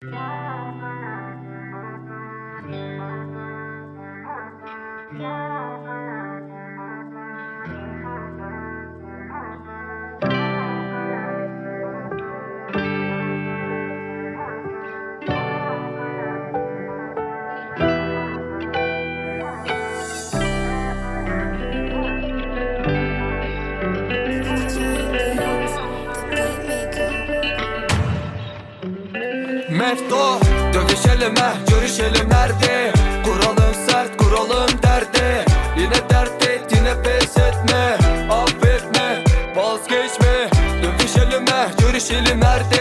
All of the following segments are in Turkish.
Yeah. mefto Dövüşelim heh görüşelim nerede Kuralım sert kuralım derdi. Yine dert et yine pes etme. Affetme vazgeçme. Dövüşelim heh görüşelim nerede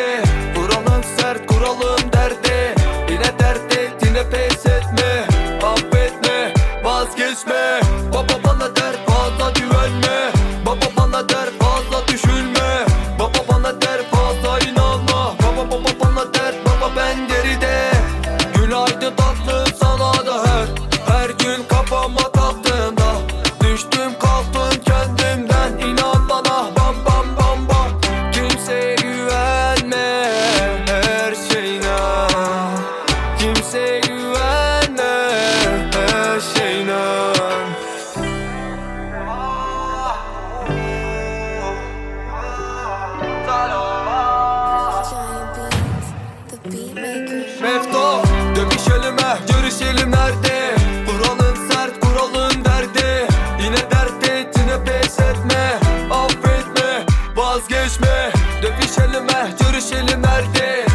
elime Dövüşelim eh görüşelim eh, erde